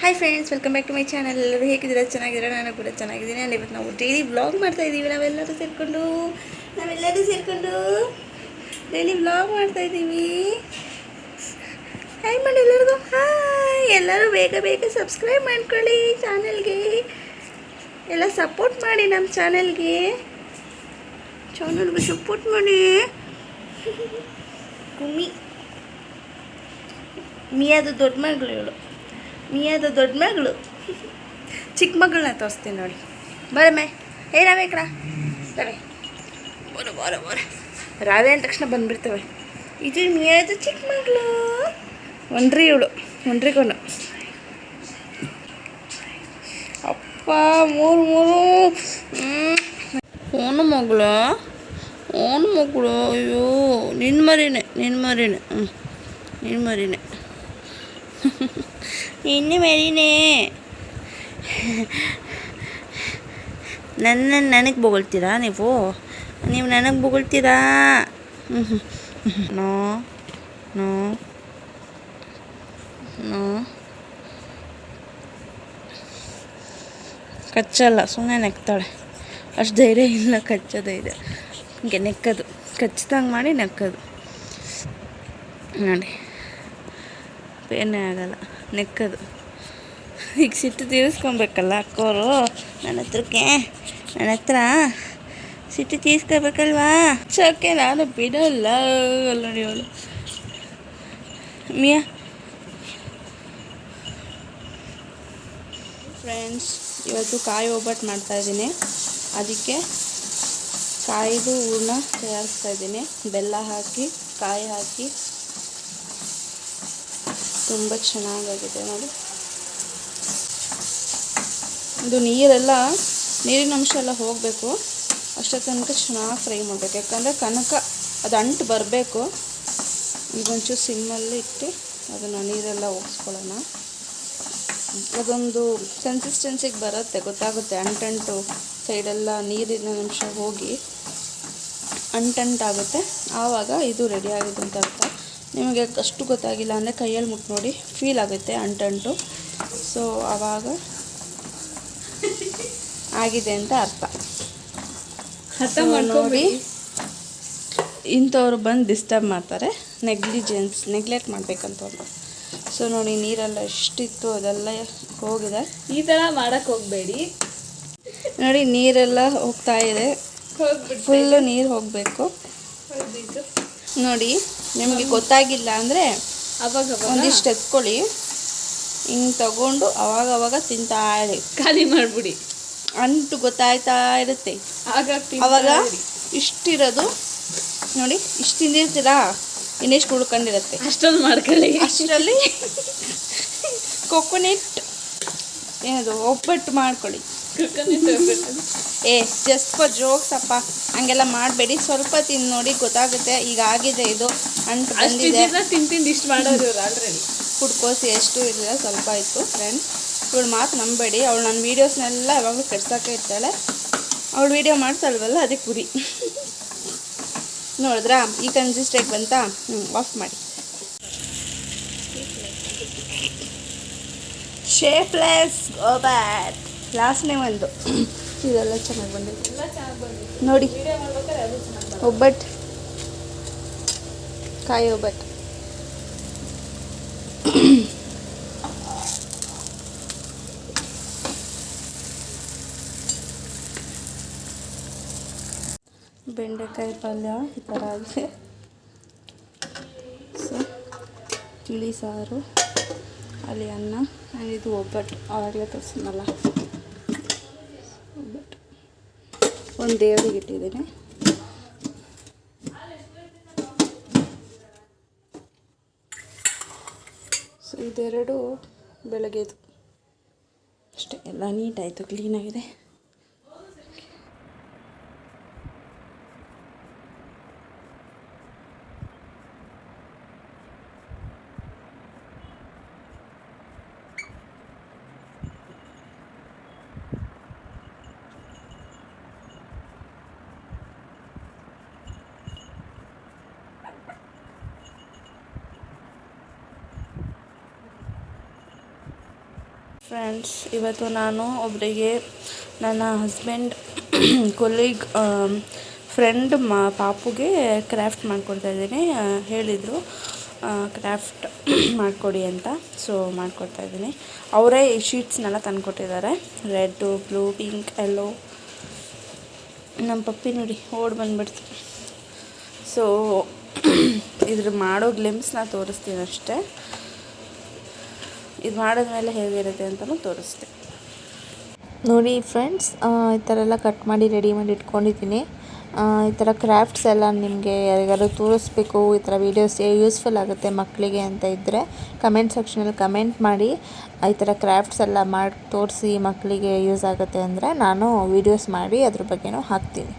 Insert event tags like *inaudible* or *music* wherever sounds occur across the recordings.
Hi friends welcome back to my channel ಎಲ್ಲರೂ ಹೇಗಿದ್ದೀರಾ? ಚೆನ್ನಾಗಿದ್ದೀರಾ? ನಾನು ಕೂಡ ಚೆನ್ನಾಗಿದ್ದೀನಿ. ಅಲ್ಲಿ ಇವತ್ತು ನಾವು ಡೈಲಿ ವ್ಲಾಗ್ ಮಾಡ್ತಾ ಇದ್ದೀವಿ. ನಾವೆಲ್ಲರೂ ಸೇರಿಕೊಂಡು. ನಾವೆಲ್ಲರೂ ಸೇರಿಕೊಂಡು ಡೈಲಿ ವ್ಲಾಗ್ ಮಾಡ್ತಾ ಇದ್ದೀವಿ. ಹಾಯ್ ಮಾಡಿ ಎಲ್ಲರಿಗೂ. ಹಾಯ್ ಎಲ್ಲರೂ ಬೇಗ ಬೇಗ ಸಬ್ಸ್ಕ್ರೈಬ್ ಮಾಡ್ಕೊಳ್ಳಿ ಚಾನಲ್ಗೆ ಎಲ್ಲ ಸಪೋರ್ಟ್ ಮಾಡಿ ನಮ್ಮ ಚಾನಲ್ಗೆ ಚಾನಲ್ಗೆ ಸಪೋರ್ಟ್ ಮಾಡಿ. ಕುಮ್ಮಿ. ಮಿಯಾದು ದೊಡ್ಡ ಮಗಳು ಮಿಯಾದು ದೊಡ್ಡ ಮಗಳು. ಚಿಕ್ಕ ಮಗಳನ್ನ ತೋರಿಸ್ತೀನಿ ನೋಡಿ. ಬರಮ್ಮೆ ಏ ರಾವೆ ಕಡ ಬರ ಬರ ಬರ ಬರ. ರಾವೆ ಅಂದ ತಕ್ಷಣ ಬಂದ್ಬಿಡ್ತವೆ. ಇದು ಮೀಯಾದ ಚಿಕ್ಕ ಮಗಳು. ಒಂದ್ರಿ ಇವಳು ಒಂದ್ರಿಗೊಂಡು ಅಪ್ಪ, ಮೂರು ಮೂರು. ಓನು ಮಗಳು. ಓನು ಮಗಳು. ಅಯ್ಯೋ ನಿನ್ನ ಮರಿನೇ ನಿನ್ನ ಮರಿನೇ ಹ್ಞೂ ನಿನ್ನ ಮರಿನೇ ನಿನ್ನ ಮೇಲಿನೇ. ನನ್ನ ನನಗೆ ಬೊಗಳ್ತೀರಾ ನೀವು? ನೀವು ನನಗೆ ಬೊಗಳ್ತೀರಾ? No no no. ಕಚ್ಚಲ್ಲ ಸುಮ್ಮನೆ ನೆಕ್ತಾಳೆ. ಅಷ್ಟು ಧೈರ್ಯ ಇಲ್ಲ, ಕಚ್ಚ ಧೈರ್ಯ. ಹಿಂಗೆ ನೆಕ್ಕದು. ಕಚ್ಚಿದಂಗೆ ಮಾಡಿ ನೆಕ್ಕದು. ನೋಡಿ ಏನೇ ಆಗಲ್ಲ. ನೆಕ್ಕದು. ಈಗ ಸಿಟ್ಟು ತೀರಿಸ್ಕೊಬೇಕಲ್ಲ ಅಕ್ಕೋರು? ನನ್ನ ಹತ್ರಕ್ಕೆ, ನನ್ನ ಹತ್ರ ಸಿಟ್ಟು ತೀರಿಸ್ಕೋಬೇಕಲ್ವಾ? ಚಕ್ಕೆ ನಾನು ಬಿಡಲ್ಲ. ನೋಡಿ ಅವಳು ಮಿಯಾ. ಫ್ರೆಂಡ್ಸ್ ಇವತ್ತು ಕಾಯಿ ಒಬ್ಬಟ್ಟು ಮಾಡ್ತಾಯಿದ್ದೀನಿ ಅದಕ್ಕೆ ಕಾಯಿದು ಹೂರ್ಣ ತಯಾರಿಸ್ತಾ ಇದ್ದೀನಿ. ಬೆಲ್ಲ ಹಾಕಿ, ಕಾಯಿ ಹಾಕಿ. ತುಂಬ ಚೆನ್ನಾಗಾಗಿದೆ ನೋಡಿ. ಇದು ನೀರೆಲ್ಲ, ನೀರಿನ ಅಂಶ ಎಲ್ಲ ಹೋಗಬೇಕು. ಅಷ್ಟೇ ತನಕ ಚೆನ್ನಾಗಿ ಫ್ರೈ ಮಾಡಬೇಕು. ಯಾಕಂದರೆ ಕನಕ ಅದು ಅಂಟು ಬರಬೇಕು. ಈಗ ಒಂಚೂರು ಸಿಮ್ಮಲ್ಲಿ ಇಟ್ಟು ಅದನ್ನು ನೀರೆಲ್ಲ ಹೋಗಿಸ್ಕೊಳ್ಳೋಣ. ಅದೊಂದು ಕನ್ಸಿಸ್ಟೆನ್ಸಿಗೆ ಬರುತ್ತೆ, ಗೊತ್ತಾಗುತ್ತೆ. ಅಂಟಂಟು ಸೈಡೆಲ್ಲ ನೀರಿನ ಅಂಶ ಹೋಗಿ ಅಂಟಂಟಾಗುತ್ತೆ. ಆವಾಗ ಇದು ರೆಡಿ ಆಗಿದೆ ಅಂತ ಅರ್ಥ. ನಿಮಗೆ ಅಷ್ಟು ಗೊತ್ತಾಗಿಲ್ಲ ಅಂದರೆ ಕೈಯಲ್ಲಿ ಮುಟ್ಟು ನೋಡಿ ಫೀಲ್ ಆಗುತ್ತೆ ಅಂಟಂಟು. ಸೊ ಆವಾಗ ಆಗಿದೆ ಅಂತ ಅರ್ಥ. ಅರ್ಥ ನೋಡಿ ಇಂಥವ್ರು ಬಂದು ಡಿಸ್ಟರ್ಬ್ ಮಾಡ್ತಾರೆ. Negligence neglect ಮಾಡ್ಬೇಕಂತವ್ರು. ಸೊ ನೋಡಿ ನೀರೆಲ್ಲ ಎಷ್ಟಿತ್ತು ಅದೆಲ್ಲ ಹೋಗಿದೆ. ಈ ಥರ ಮಾಡೋಕ್ಕೆ ಹೋಗಬೇಡಿ. ನೋಡಿ ನೀರೆಲ್ಲ ಹೋಗ್ತಾ ಇದೆ. ಫುಲ್ಲು ನೀರು ಹೋಗಬೇಕು. ನೋಡಿ ನಿಮಗೆ ಗೊತ್ತಾಗಿಲ್ಲ ಅಂದರೆ ಅವಾಗ ಒಂದಿಷ್ಟು ಎತ್ಕೊಳ್ಳಿ. ಹಿಂಗೆ ತಗೊಂಡು ಅವಾಗ ಅವಾಗ ತಿಂತಾ ಇರಿ. ಖಾಲಿ ಮಾಡಿಬಿಡಿ. ಅಂಟು ಗೊತ್ತಾಯ್ತಾ ಇರುತ್ತೆ. ಆಗ ಅವಾಗ ಇಷ್ಟಿರೋದು ನೋಡಿ ಇಷ್ಟು ತಿಂದಿರ್ತೀರಾ? ಇನ್ನೆಷ್ಟು ಉಳ್ಕೊಂಡಿರುತ್ತೆ? ಅಷ್ಟೊಂದು ಮಾಡ್ಕೊಳ್ಳಿ. ಅಷ್ಟರಲ್ಲಿ ಕೊಕೊನೆಟ್ ಏನದು ಒಬ್ಬಟ್ಟು ಮಾಡ್ಕೊಳ್ಳಿ. ಏ ಜಸ್ಟ್ ಫಾರ್ ಜೋಕ್ಸ್ ಅಪ್ಪ. ಹಂಗೆಲ್ಲ ಮಾಡಬೇಡಿ. ಸ್ವಲ್ಪ ತಿಂದು ನೋಡಿ ಗೊತ್ತಾಗುತ್ತೆ. ಈಗ ಆಗಿದೆ ಇದು. ಅಂತ ಬಂದಿದೆ. ತಿಂದು ತಿಂದು ಇಷ್ಟು ಮಾಡೋರು ಫುಡ್ ಆಲ್ರೆಡಿ ಕುಡ್ಕೋಸಿ ಎಷ್ಟು ಇರಲಿಲ್ಲ ಸ್ವಲ್ಪ ಇತ್ತು ಫ್ರೆಂಡ್ಸ್ ಇವಳು ಮಾತು ನಂಬೇಡಿ. ಅವಳು ನನ್ನ ವೀಡಿಯೋಸ್ನೆಲ್ಲ ಯಾವಾಗಲೂ ಕೆಡ್ಸೋಕೆ ಇರ್ತಾಳೆ. ಅವಳು ವೀಡಿಯೋ ಮಾಡ್ತಾಳವಲ್ಲ ಅದಕ್ಕೆ ಪುರಿ ನೋಡಿದ್ರಾ? ಈ ಕನ್ಸಿಸ್ಟೆಂಟ್ ಬಂತಾ? ಹ್ಞೂ ಆಫ್ ಮಾಡಿ. ಶೇಪ್ಲೆಸ್ ಗೋಬ್ಯಾಟ್ ಲಾಸ್ಟ್ನೇ ಒಂದು. ಇದೆಲ್ಲ ಚೆನ್ನಾಗಿ ಬಂದಿದೆ. ನೋಡಿ. ಒಬ್ಬಟ್ಟು ಕಾಯಿ ಒಬ್ಬಟ್ಟು ಬೆಂಡೆಕಾಯಿ ಪಲ್ಯ ಈ ಥರ ಆಗಿದೆ. ಸೊ ತಿಳಿ ಸಾರು, ಅಲ್ಲಿ ಅನ್ನ ಆ್ಯಂಡ್ ಇದು ಒಬ್ಬಟ್ಟು ಆವಾಗಲೇ ತೋರಿಸಿದ್ನಲ್ಲ ಒಬ್ಬಟ್ಟು ಒಂದು ದೇವರಿಗೆ ಇಟ್ಟಿದ್ದೀನಿ. ಸೊ ಇದೆರಡು ಬೆಳಗ್ಗೆದು ಅಷ್ಟೇ. ಎಲ್ಲ ನೀಟಾಯಿತು ಕ್ಲೀನಾಗಿದೆ ಫ್ರೆಂಡ್ಸ್ ಇವತ್ತು ನಾನು ಒಬ್ಬರಿಗೆ ನನ್ನ ಹಸ್ಬೆಂಡ್ ಕೊಲೀಗ್ ಫ್ರೆಂಡ್ ಮ, ಪಾಪುಗೆ ಕ್ರಾಫ್ಟ್ ಮಾಡಿಕೊಡ್ತಾ ಇದ್ದೀನಿ. ಹೇಳಿದರು ಕ್ರಾಫ್ಟ್ *clears throat* ಮಾಡಿಕೊಡಿ ಅಂತ. ಸೊ ಮಾಡಿಕೊಡ್ತಾ ಇದ್ದೀನಿ. ಅವರೇ ಈ ಶೀಟ್ಸ್ನೆಲ್ಲ ತಂದುಕೊಟ್ಟಿದ್ದಾರೆ. ರೆಡ್ಡು ಬ್ಲೂ ಪಿಂಕ್ ಎಲ್ಲೋ ನಮ್ಮ ಪಪ್ಪಿ ನೋಡಿ, ಓಡ್ ಬಂದ್ಬಿಡ್ತು. ಸೊ *clears throat* ಇದ್ರ ಮಾಡೋ ಗ್ಲಿಮ್ಸ್ನ ತೋರಿಸ್ತೀನಿ ಅಷ್ಟೇ. ಇದು ಮಾಡಿದ್ಮೇಲೆ ಹೇಗಿರುತ್ತೆ ಅಂತಲೂ ತೋರಿಸ್ತೀನಿ. ನೋಡಿ ಫ್ರೆಂಡ್ಸ್ ಈ ಥರ ಎಲ್ಲ ಕಟ್ ಮಾಡಿ ರೆಡಿ ಮಾಡಿ ಇಟ್ಕೊಂಡಿದ್ದೀನಿ. ಈ ಥರ ಕ್ರಾಫ್ಟ್ಸ್ ಎಲ್ಲ ನಿಮಗೆ ಯಾರಿಗಾದ್ರೂ ತೋರಿಸ್ಬೇಕು, ಈ ಥರ ವೀಡಿಯೋಸ್ ಯೂಸ್ಫುಲ್ ಆಗುತ್ತೆ ಮಕ್ಕಳಿಗೆ ಅಂತ ಇದ್ದರೆ ಕಮೆಂಟ್ ಸೆಕ್ಷನಲ್ಲಿ ಕಮೆಂಟ್ ಮಾಡಿ ಈ ಥರ ಕ್ರಾಫ್ಟ್ಸ್ ಎಲ್ಲ ಮಾಡಿ, ತೋರಿಸಿ ಮಕ್ಕಳಿಗೆ ಯೂಸ್ ಆಗುತ್ತೆ ಅಂದರೆ ನಾನು ವೀಡಿಯೋಸ್ ಮಾಡಿ ಅದ್ರ ಬಗ್ಗೆನೂ ಹಾಕ್ತೀನಿ.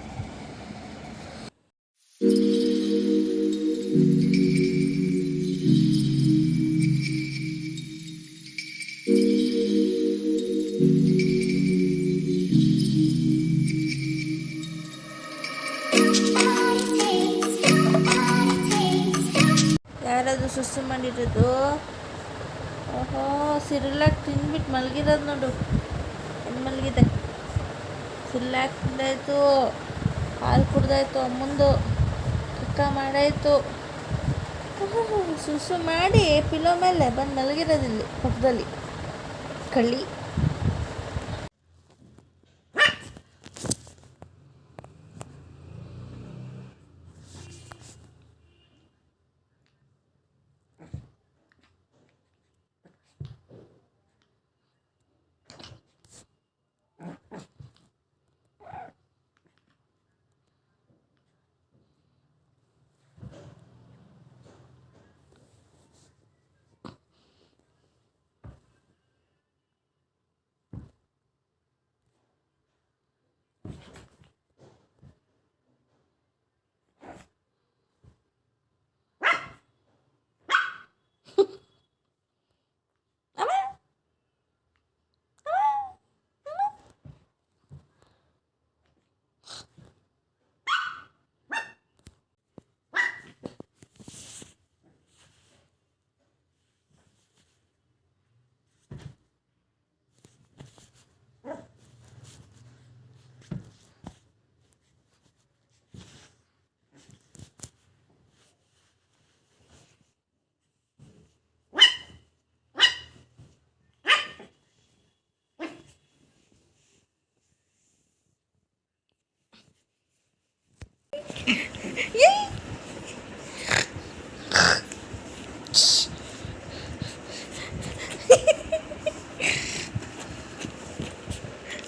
ಯಾರಾದರೂ ಸುಸ್ಸು ಮಾಡಿರೋದು. ಓಹೋ, ಸಿರಿಲಾಕ್ ತಿಂದ್ಬಿಟ್ಟು ಮಲಗಿರೋದು ನೋಡು. ಏನು ಮಲಗಿದೆ? ಸಿರ್ಲಾಕ್ ತಿಂದಾಯ್ತು, ಹಾಲು ಕುಡ್ದಾಯ್ತು, ಅಮ್ಮಂದು ಕಕ್ಕ ಮಾಡಾಯಿತು. ಸುಸು ಮಾಡಿ, ಪಿಲೋ ಮೇಲೆ ಬಂದು ಮಲಗಿರೋದಿಲ್ಲಿ ಪಕ್ಕದಲ್ಲಿ. ಕಳ್ಳಿ.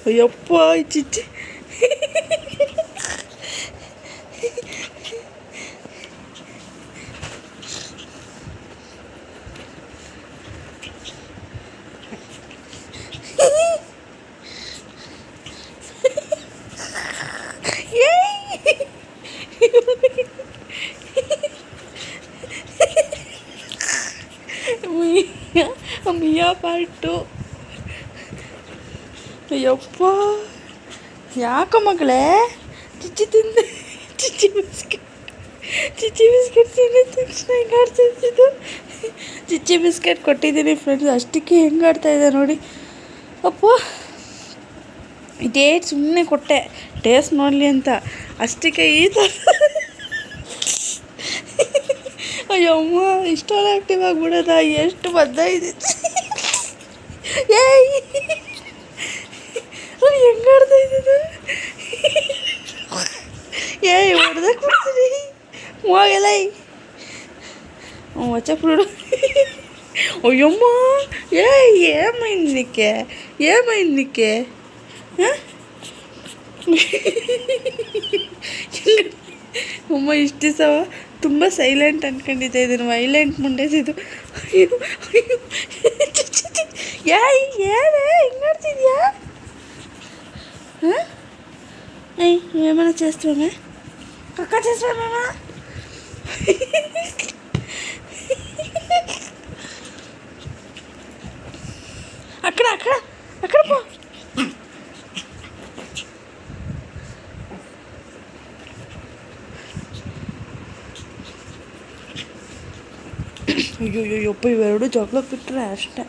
ಅಯ್ಯಪ್ಪ ಈ ಚಿಚ್ಚಿ ಮಿಯಾ ಯಾಕ ಮಗಳೇ? ಚಿಚ್ಚಿ ತಿಂದು. ಚಿಚ್ಚಿ ಬಿಸ್ಕೆಟ್ ಚಿಚ್ಚಿ ಬಿಸ್ಕೆಟ್ ತಿಂದ. ತಕ್ಷಣ ಹೆಂಗೆ ಆಡ್ತಿದ್ದು ಚಿಚ್ಚಿ ಬಿಸ್ಕೆಟ್ ಕೊಟ್ಟಿದ್ದೀನಿ ಫ್ರೆಂಡ್ಸ್ ಅಷ್ಟಕ್ಕೆ ಹೆಂಗೆ ಆಡ್ತಾ ಇದೆ ನೋಡಿ. ಅಪ್ಪ. ಡೇಟ್ ಸುಮ್ಮನೆ ಕೊಟ್ಟೆ. ಟೇಸ್ಟ್ ನೋಡಲಿ ಅಂತ. ಅಷ್ಟಕ್ಕೆ ಈ ಥರ ಅಯ್ಯಮ್ಮ ಇಷ್ಟೊಂದು ಆಕ್ಟಿವ್ ಆಗಿಬಿಡೋದ? ಎಷ್ಟು ಬದ್ದ ಇದೆ ಏಯ್! ಹೆಂಗೆ ಆಡ್ತೈತದು ಏ ಹೊಡ್ದಕ್ಕೆ ಬಿಡ್ತೀನಿ ಹೋಗಲ್ಲ ವಚಕ್ ಬಿಡು. ಅಯ್ಯಮ್ಮ, ಏ ಏಮ ಇನ್ನಕ್ಕೆ ಏಮ ಇನ್ನಕ್ಕೆ ಅಮ್ಮ, ಇಷ್ಟು ದಿವಸ ತುಂಬ ಸೈಲೆಂಟ್ ಅಂದ್ಕೊಂಡಿದ್ದೆ ಇದನ್ನು. ವೈಲೆಂಟ್ ಮುಂಡೆಸಿದ್ದು ಅಯ್ಯೋ ಅಯ್ಯೋ. ಯಾಯ್ ಏನೇ నువ్వేమైనా చేస్తున్నా అక్క చేస్తావేమా అక్కడ అక్కడ అక్కడ పో. అయ్యో అయ్యో పోయి వేడు చాక్లెట్ పెట్టరా అష్టే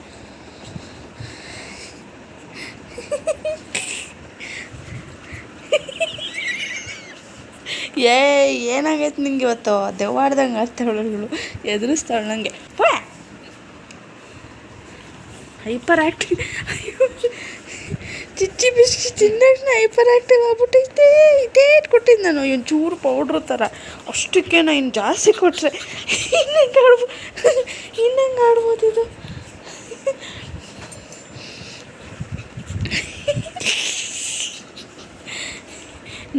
ಏ ಏನಾಗೈತೆ ನಿಂಗೆ ಇವತ್ತು? ದೆವ್ವಾಡ್ದಂಗೆ ಆಡ್ತಾವಳು ಎದುರಿಸ್ತಾವಳು ನನಗೆ ಹೈಪರ್ ಆ್ಯಕ್ಟಿವ್ ಚಿಚ್ಚಿ ಬಿಸ್ಕಿ ತಿನ್ನಕ್ಷಣ ಹೈಪರ್ ಆ್ಯಕ್ಟಿವ್ ಆಗ್ಬಿಟ್ಟೈತೆ. ಇದೇ ಕೊಟ್ಟಿದ್ದೆ ನಾನು. ಇನ್ನು ಚೂರು ಪೌಡ್ರ್ ಥರ ಅಷ್ಟಕ್ಕೆ ನಾ ಇನ್ನು ಜಾಸ್ತಿ ಕೊಟ್ಟರೆ ಇನ್ನಂಗೆ ಆಡ್ಬೋ ಇನ್ನಂಗೆ ಆಡ್ಬೋದು ಇದು?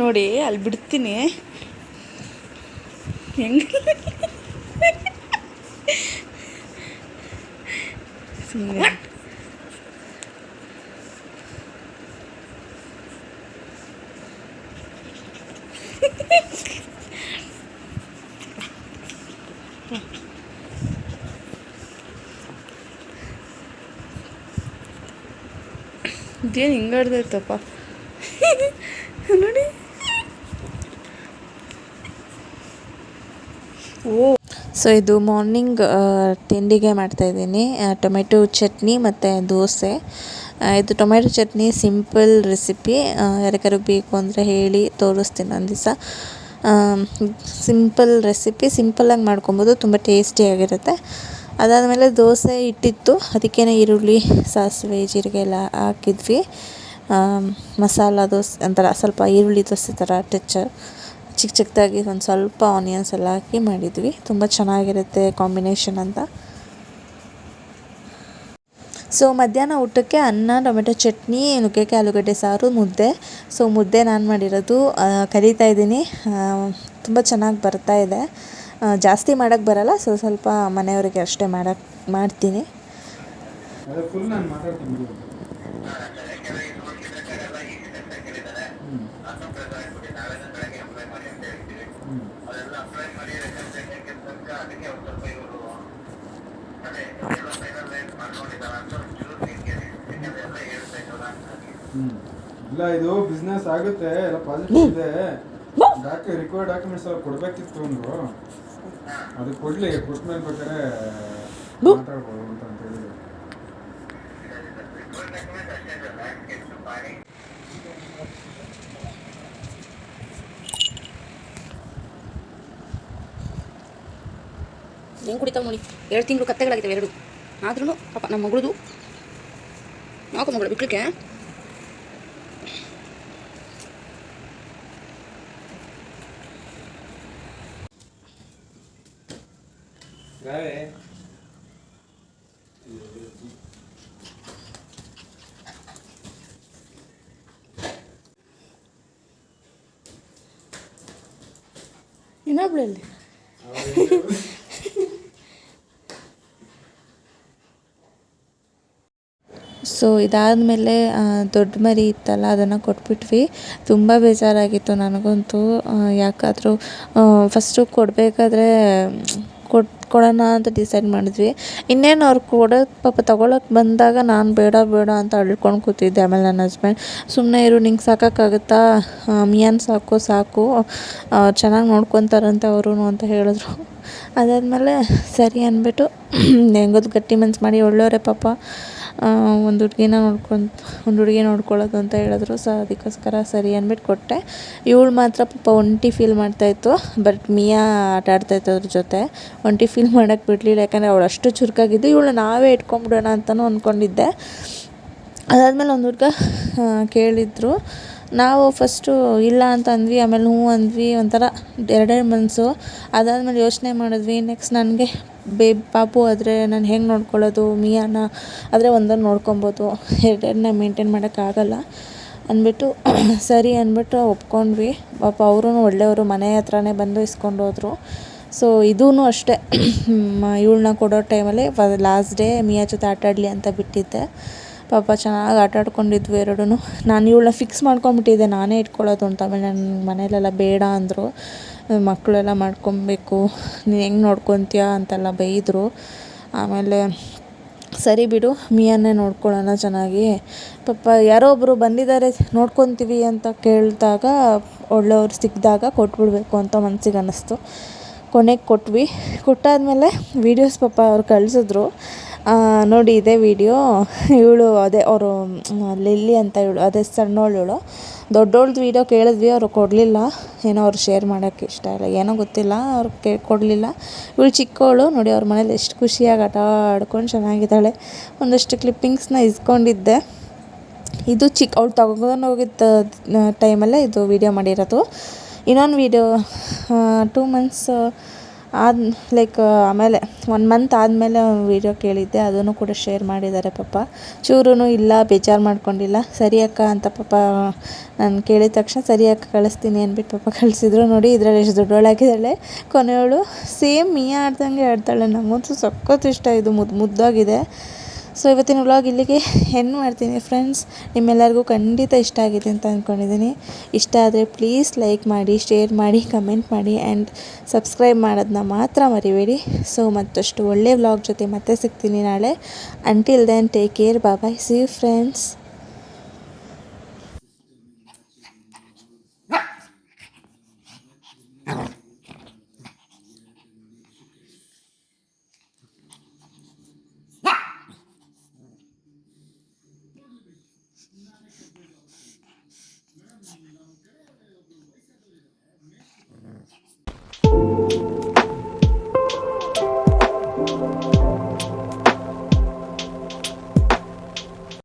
ನೋಡಿ, ಅಲ್ಲಿ ಬಿಡ್ತೀನಿ. ಹೆಂಗೆ ಸುಮ್ಮನೆ ಇದೇನು ಹಿಂಗಾಡ್ದೈತಪ್ಪ ನೋಡಿ ಓ ಸೊ ಇದು ಮಾರ್ನಿಂಗ್ ತಿಂಡಿಗೆ ಮಾಡ್ತಾಯಿದ್ದೀನಿ ಟೊಮೆಟೊ ಚಟ್ನಿ ಮತ್ತು ದೋಸೆ. ಇದು ಟೊಮೆಟೊ ಚಟ್ನಿ ಸಿಂಪಲ್ ರೆಸಿಪಿ ಯಾರಿಗಾರು ಬೇಕು ಅಂದರೆ ಹೇಳಿ ತೋರಿಸ್ತೀನಿ ಒಂದು ದಿವಸ. ಸಿಂಪಲ್ ರೆಸಿಪಿ ಸಿಂಪಲ್ಲಾಗಿ ಮಾಡ್ಕೊಬೋದು, ತುಂಬ ಟೇಸ್ಟಿಯಾಗಿರುತ್ತೆ ಅದಾದಮೇಲೆ ದೋಸೆ ಇಟ್ಟಿತ್ತು. ಅದಕ್ಕೇ ಈರುಳ್ಳಿ, ಸಾಸಿವೆ, ಜೀರಿಗೆ ಎಲ್ಲ ಹಾಕಿದ್ವಿ. ಮಸಾಲ ದೋಸೆ, ಒಂಥರ ಸ್ವಲ್ಪ ಈರುಳ್ಳಿ ದೋಸೆ ಥರ ಟಚ್ ಚಿಕ್ಕ ಚಿಕ್ಕದಾಗಿ ಒಂದು ಸ್ವಲ್ಪ ಆನಿಯನ್ಸ್ ಎಲ್ಲ ಹಾಕಿ ಮಾಡಿದ್ವಿ. ತುಂಬ ಚೆನ್ನಾಗಿರುತ್ತೆ ಕಾಂಬಿನೇಷನ್ ಅಂತ. ಸೊ ಮಧ್ಯಾಹ್ನ ಊಟಕ್ಕೆ ಅನ್ನ, ಟೊಮೆಟೊ ಚಟ್ನಿ, ನುಗ್ಗೆಕಾಯಿ, ಆಲೂಗಡ್ಡೆ ಸಾರು, ಮುದ್ದೆ. ಸೊ ಮುದ್ದೆ ನಾನು ಮಾಡಿರೋದು ಕಲಿತಾ ಇದ್ದೀನಿ. ತುಂಬ ಚೆನ್ನಾಗಿ ಬರ್ತಾ ಇದೆ. ಜಾಸ್ತಿ ಮಾಡೋಕ್ಕೆ ಬರಲ್ಲ ಸೊ ಸ್ವಲ್ಪ ಮನೆಯವರಿಗೆ ಅಷ್ಟೇ ಮಾಡೋಕ್ಕೆ ಮಾಡ್ತೀನಿ ಅದೇ ಫುಲ್ ನಾನು ಮಾತಾಡ್ತೀನಿ ಬಿಡು. ಹ್ಮ್. ಹ್ಮ್. ಇಲ್ಲ ಇದು ಬಿಸ್ನೆಸ್ ಆಗುತ್ತೆ ಎಲ್ಲ ಪಾಸಿಟಿವ್ ಇದೆ. ಡಾಕ್ಯು ರಿಕ್ವೈರ್ಡ್ ಡಾಕ್ಯುಮೆಂಟ್ಸ್ ಎಲ್ಲ ಕೊಡ್ಬೇಕಿತ್ತು ಅಂದ್ರು ಅದು ಕೊಡ್ಲಿ ಕೊಟ್ಮೇಲೆ ಬೇಕಾದ್ರೆ ಮಾತಾಡ್ಬೋದು ಅಂತ ಅಂತ ಹೇಳಿದ್ರು ಹೆಂಗೆ ಕುಡಿತಾವೆ ನೋಡಿ. ಎರಡು ತಿಂಗಳು ಕತ್ತೆಗಳಾಗಿದ್ದಾವೆ ಎರಡು. ಆದ್ರೂ ಪಾಪ ನಮ್ಮ ಮಗಳದು ನಾಲ್ಕು ಮಗಳು ಬಿಟ್ಲಿಕ್ಕೆ ಇನ್ನೊಬ್ಳಲ್ಲಿ ಸೊ ಇದಾದಮೇಲೆ ದೊಡ್ಡ ಮರಿ ಇತ್ತಲ್ಲ ಅದನ್ನು ಕೊಟ್ಬಿಟ್ವಿ. ತುಂಬ ಬೇಜಾರಾಗಿತ್ತು ನನಗಂತೂ. ಯಾಕಾದರೂ ಫಸ್ಟು ಕೊಡಬೇಕಾದ್ರೆ ಕೊಟ್ ಕೊಡೋಣ ಅಂತ ಡಿಸೈಡ್ ಮಾಡಿದ್ವಿ. ಇನ್ನೇನು ಅವ್ರು ಕೊಡೋಕೆ ಪಾಪ ತೊಗೊಳಕ್ಕೆ ಬಂದಾಗ ನಾನು ಬೇಡ ಬೇಡ ಅಂತ ಅಳ್ಕೊಂಡು ಕೂತಿದ್ದೆ ಆಮೇಲೆ ನನ್ನ ಹಸ್ಬೆಂಡ್ ಸುಮ್ಮನೆ ಇರು, ನಿಂಗೆ ಸಾಕಾಗುತ್ತಾ ಮಿಯಾನ್ ಸಾಕು ಸಾಕು. ಚೆನ್ನಾಗಿ ನೋಡ್ಕೊತಾರಂತೆ ಅವರು ಅಂತ ಹೇಳಿದ್ರು. ಅದಾದಮೇಲೆ ಸರಿ ಅಂದ್ಬಿಟ್ಟು *clears throat* ಹೆಂಗೋದು ಗಟ್ಟಿ ಮನ್ಸು ಮಾಡಿ ಒಳ್ಳೆಯವರೇ ಪಾಪ. ಒಂದು ಹುಡುಗಿನ ನೋಡ್ಕೊಂತ ಒಂದು ಹುಡುಗಿ ನೋಡ್ಕೊಳ್ಳೋದು ಅಂತ ಹೇಳಿದ್ರು. ಸೊ ಅದಕ್ಕೋಸ್ಕರ ಸರಿ ಅಂದ್ಬಿಟ್ಟು ಕೊಟ್ಟೆ. ಇವಳು ಮಾತ್ರ ಪಾಪ ಒಂಟಿ ಫೀಲ್ ಮಾಡ್ತಾಯಿತ್ತು ಬಟ್ ಮಿಯಾ ಆಟ ಆಡ್ತಾಯಿತ್ತು ಅದ್ರ ಜೊತೆ. ಒಂಟಿ ಫೀಲ್ ಮಾಡೋಕ್ಕೆ ಬಿಡಲಿಲ್ಲ. ಯಾಕಂದರೆ ಅವಳು ಅಷ್ಟು ಚುರುಕಾಗಿದ್ದು ಇವಳು ನಾವೇ ಇಟ್ಕೊಂಬಿಡೋಣ ಅಂತಲೂ ಅಂದ್ಕೊಂಡಿದ್ದೆ ಅದಾದಮೇಲೆ ಒಂದು ಹುಡುಗ ಕೇಳಿದ್ರು. ನಾವು ಫಸ್ಟು ಇಲ್ಲ ಅಂತ ಅಂದ್ವಿ, ಆಮೇಲೆ ಹ್ಞೂ ಅಂದ್ವಿ, ಒಂಥರ ಎರಡೆರಡು ಮನಸ್ಸು ಅದಾದಮೇಲೆ ಯೋಚನೆ ಮಾಡಿದ್ವಿ ನೆಕ್ಸ್ಟ್ ನನಗೆ ಬೇ, ಪಾಪು ಆದರೆ ನಾನು ಹೆಂಗೆ ನೋಡ್ಕೊಳ್ಳೋದು, ಮಿಯಾನ ಆದರೆ ಒಂದನ್ನು ನೋಡ್ಕೊಬೋದು. ಎರಡೆರಡನ್ನ ಮೇಂಟೈನ್ ಮಾಡೋಕ್ಕಾಗಲ್ಲ ಅಂದ್ಬಿಟ್ಟು *clears throat* ಸರಿ ಅಂದ್ಬಿಟ್ಟು ಒಪ್ಕೊಂಡ್ವಿ. ಪಾಪ ಅವರು ಒಳ್ಳೆಯವರು, ಮನೆ ಹತ್ರನೇ ಬಂದು ಇಸ್ಕೊಂಡು ಹೋದರು. ಸೊ ಇದೂ ಅಷ್ಟೇ. *clears throat* ಇವಳನ್ನ ಕೊಡೋ ಟೈಮಲ್ಲಿ ಲಾಸ್ಟ್ ಡೇ ಮಿಯಾ ಜೊತೆ ಆಟಾಡಲಿ ಅಂತ ಬಿಟ್ಟಿದ್ದೆ. ಪಾಪ ಚೆನ್ನಾಗಿ ಆಟ ಆಡ್ಕೊಂಡಿದ್ವು ಎರಡೂ ನಾನು ಇವಳನ್ನ ಫಿಕ್ಸ್ ಮಾಡ್ಕೊಂಬಿಟ್ಟಿದ್ದೆ ನಾನೇ ಇಟ್ಕೊಳ್ಳೋದು ಅಂತ. ಆಮೇಲೆ ನನ್ನ ಮನೇಲೆಲ್ಲ ಬೇಡ ಅಂದರು. ಮಕ್ಕಳೆಲ್ಲ ಮಾಡ್ಕೊಬೇಕು, ನೀನು ಹೆಂಗೆ ನೋಡ್ಕೊತೀಯ ಅಂತೆಲ್ಲ ಬೈದರು. ಆಮೇಲೆ ಸರಿ ಬಿಡು ಮಿಯನ್ನೇ ನೋಡ್ಕೊಳ್ಳೋಣ ಚೆನ್ನಾಗಿ. ಪಾಪ ಯಾರೋ ಒಬ್ಬರು ಬಂದಿದ್ದಾರೆ, ನೋಡ್ಕೊತೀವಿ ಅಂತ ಕೇಳಿದಾಗ ಒಳ್ಳೆಯವ್ರು ಸಿಕ್ಕಿದಾಗ ಕೊಟ್ಬಿಡ್ಬೇಕು ಅಂತ ಮನಸ್ಸಿಗೆ ಅನ್ನಿಸ್ತು. ಕೊನೆಗೆ ಕೊಟ್ವಿ. ಕೊಟ್ಟಾದಮೇಲೆ ವೀಡಿಯೋಸ್ ಪಾಪ ಅವ್ರು ಕಳಿಸಿದ್ರು. ನೋಡಿ ಇದೇ ವಿಡಿಯೋ. ಇವಳು ಅದೇ ಅವರು ಲಿಲ್ಲಿ ಅಂತ ಇವಳು, ಅದೇ ಸಣ್ಣವಳು ಇವಳು. ದೊಡ್ಡವಳ್ದು ವೀಡಿಯೋ ಕೇಳಿದ್ವಿ, ಅವರು ಕೊಡಲಿಲ್ಲ. ಏನೋ ಅವ್ರು ಶೇರ್ ಮಾಡೋಕ್ಕೆ ಇಷ್ಟ ಇಲ್ಲ, ಏನೋ ಗೊತ್ತಿಲ್ಲ, ಅವ್ರು ಕೇ, ಕೊಡಲಿಲ್ಲ. ಇವಳು ಚಿಕ್ಕವಳು ನೋಡಿ ಅವ್ರ ಮನೇಲಿ ಎಷ್ಟು ಖುಷಿಯಾಗಿ ಆಟ ಆಡ್ಕೊಂಡು ಚೆನ್ನಾಗಿದ್ದಾಳೆ. ಒಂದಷ್ಟು ಕ್ಲಿಪ್ಪಿಂಗ್ಸ್ನ ಇಸ್ಕೊಂಡಿದ್ದೆ. ಇದು ಚಿಕ್ಕ ಅವಳು ತಗೊಂಡು ಹೋಗಿದ್ದ ಟೈಮಲ್ಲೇ ಇದು ವೀಡಿಯೋ ಮಾಡಿರೋದು. ಇನ್ನೊಂದು ವೀಡಿಯೋ ಟೂ ಮಂತ್ಸ್ ಆದ ಲೈಕ್ ಆಮೇಲೆ ಒನ್ ಮಂತ್ ಆದಮೇಲೆ ವೀಡಿಯೋ ಕೇಳಿದ್ದೆ, ಅದನ್ನು ಕೂಡ ಶೇರ್ ಮಾಡಿದ್ದಾರೆ ಪಾಪ. ಚೂರೂ ಇಲ್ಲ, ಬೇಜಾರು ಮಾಡ್ಕೊಂಡಿಲ್ಲ. ಸರಿ ಅಕ್ಕ ಅಂತ ಪಾಪ, ನಾನು ಕೇಳಿದ ತಕ್ಷಣ, ಸರಿ ಅಕ್ಕ, ಕಳಿಸ್ತೀನಿ ಅಂದ್ಬಿಟ್ಟು ಪಾಪ ಕಳಿಸಿದ್ರು. ನೋಡಿ, ಇದರಲ್ಲಿ ಎಷ್ಟು ದೊಡ್ಡವಳಾಗಿದ್ದಾಳೆ. ಕೊನೆಯವಳು, ಸೇಮ್ ಮೀ ಆಡ್ದಂಗೆ ಆಡ್ತಾಳೆ. ನಮಗಂತೂ ಸಖತ್ ಇಷ್ಟ. ಇದು ಮುದ್ದು ಮುದ್ದಾಗಿದೆ. ಸೊ ಇವತ್ತಿನ ವ್ಲಾಗ್ ಇಲ್ಲಿಗೆ ಹೆಣ್ಣು ಮಾಡ್ತೀನಿ ಫ್ರೆಂಡ್ಸ್ ನಿಮ್ಮೆಲ್ಲರಿಗೂ ಖಂಡಿತ ಇಷ್ಟ ಆಗಿದೆ ಅಂತ ಅಂದ್ಕೊಂಡಿದ್ದೀನಿ ಇಷ್ಟ ಆದರೆ ಪ್ಲೀಸ್ ಲೈಕ್ ಮಾಡಿ ಶೇರ್ ಮಾಡಿ ಕಮೆಂಟ್ ಮಾಡಿ ಆ್ಯಂಡ್ ಸಬ್ಸ್ಕ್ರೈಬ್ ಮಾಡೋದನ್ನ ಮಾತ್ರ ಮರಿಬೇಡಿ. ಸೊ ಮತ್ತಷ್ಟು ಒಳ್ಳೆ ವ್ಲಾಗ್ ಜೊತೆ ಮತ್ತೆ ಸಿಗ್ತೀನಿ ನಾಳೆ. Until then take care bye see friends